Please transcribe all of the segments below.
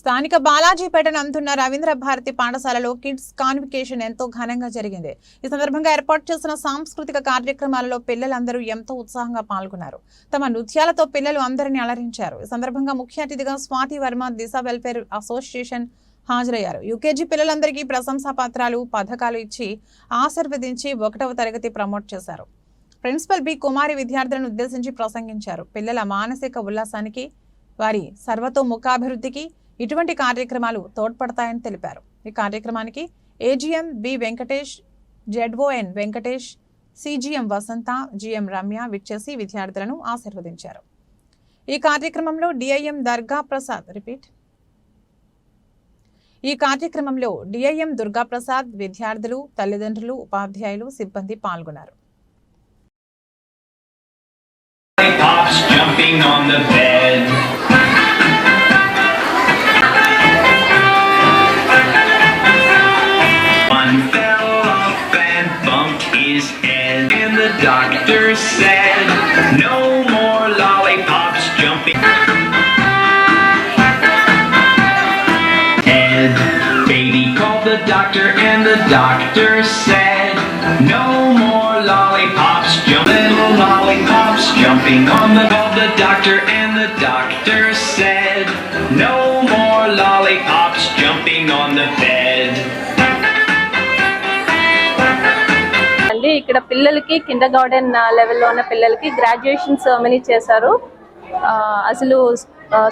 స్థానిక బాలాజీపేటను అందుతున్న రవీంద్ర భారతి పాఠశాలలో కిడ్స్ కాన్వికేషన్ ఎంతో ఘనంగా జరిగింది. ఈ సందర్భంగా ఏర్పాటు చేసిన సాంస్కృతిక కార్యక్రమాలలో పిల్లలందరూ ఎంతో ఉత్సాహంగా పాల్గొన్నారు. తమ నృత్యాలతో పిల్లలు అందరినీ అలరించారు. ఈ సందర్భంగా ముఖ్య అతిథిగా స్వాతి వర్మ దిశ వెల్ఫేర్ అసోసియేషన్ హాజరయ్యారు. యూకేజీ పిల్లలందరికీ ప్రశంసా పత్రాలు పథకాలు ఇచ్చి ఆశీర్వదించి ఒకటవ తరగతి ప్రమోట్ చేశారు. ప్రిన్సిపల్ బి కుమారి విద్యార్థులను ఉద్దేశించి ప్రసంగించారు. పిల్లల మానసిక ఉల్లాసానికి వారి సర్వతోముఖాభివృద్ధికి ఇటువంటి కార్యక్రమాలు తోడ్పడతాయని తెలిపారు. ఈ కార్యక్రమానికి AGM B Venkatesh ZON Venkatesh CGM Vasantha GM Ramya విచ్చేసి విద్యార్థులను ఆశీర్వదించారు. ఈ కార్యక్రమంలో డిఐఎం దర్గా ప్రసాద్ రిపీట్ ఈ కార్యక్రమంలో డిఐఎం దుర్గాప్రసాద్ విద్యార్థులు తల్లిదండ్రులు ఉపాధ్యాయులు సిబ్బంది పాల్గొన్నారు. Doctor said, No more lollipops jumping. Ed, baby called the doctor, and the doctor said, No more lollipops jumping, little lollipops jumping on the called the doctor, and the doctor said, No more lollipops jumping on the bed. ఇక్కడ పిల్లలకి Kinder garden లెవెల్లో ఉన్న పిల్లలకి graduation ceremony చేశారు. అసలు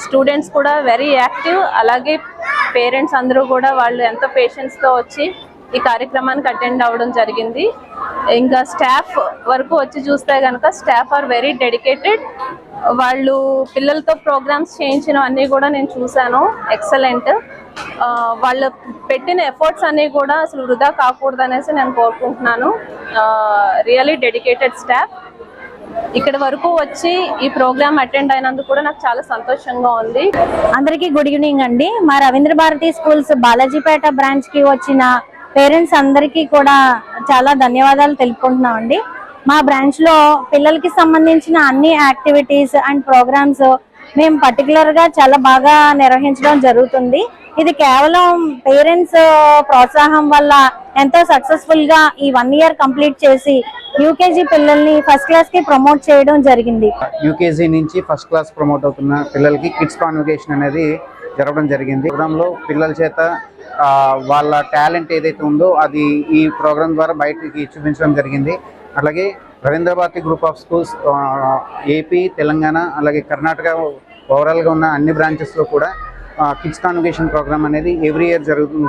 students కూడా very active. అలాగే parents అందరూ కూడా వాళ్ళు ఎంతో పేషెన్స్తో వచ్చి ఈ కార్యక్రమానికి అటెండ్ అవ్వడం జరిగింది. ఇంకా స్టాఫ్ వరకు వచ్చి చూస్తే కనుక స్టాఫ్ ఆర్ వెరీ డెడికేటెడ్. వాళ్ళు పిల్లలతో ప్రోగ్రామ్స్ చేయించిన అన్నీ కూడా నేను చూశాను. ఎక్సలెంట్. వాళ్ళు పెట్టిన ఎఫర్ట్స్ అన్నీ కూడా అసలు వృధా కాకూడదు అనేసి నేను కోరుకుంటున్నాను. Really dedicated staff. ఇక్కడ వరకు వచ్చి ఈ ప్రోగ్రామ్ అటెండ్ అయినందుకు కూడా నాకు చాలా సంతోషంగా ఉంది. అందరికీ గుడ్ ఈవినింగ్ అండి. మా రవీంద్ర భారతి స్కూల్స్ బాలాజీపేట బ్రాంచ్కి వచ్చిన పేరెంట్స్ అందరికీ కూడా చాలా ధన్యవాదాలు తెలుపుకుంటున్నాం అండి మా బ్రాంచ్లో పిల్లలకి సంబంధించిన అన్ని యాక్టివిటీస్ అండ్ ప్రోగ్రామ్స్ మేము పర్టికులర్గా చాలా బాగా నిర్వహించడం జరుగుతుంది. ఇది కేవలం పేరెంట్స్ ప్రోత్సాహం వల్ల ఎంతో సక్సెస్ఫుల్గా ఈ వన్ ఇయర్ కంప్లీట్ చేసి యూకేజీ పిల్లల్ని ఫస్ట్ క్లాస్కి ప్రమోట్ చేయడం జరిగింది. యూకేజీ నుంచి ఫస్ట్ క్లాస్ ప్రమోట్ అవుతున్న పిల్లలకి కిడ్స్ కాన్వకేషన్ అనేది జరగడం జరిగింది. ప్రోగ్రాంలో పిల్లల చేత వాళ్ళ టాలెంట్ ఏదైతే ఉందో అది ఈ ప్రోగ్రాం ద్వారా బయటికి చూపించడం జరిగింది. అలాగే Ravindrabharathi group of schools AP Telangana అలాగే కర్ణాటక ఓవరాల్గా ఉన్న అన్ని బ్రాంచెస్లో కూడా కిడ్స్ కాన్వకేషన్ ప్రోగ్రామ్ అనేది ఎవ్రీ ఇయర్ జరుగుతుంది.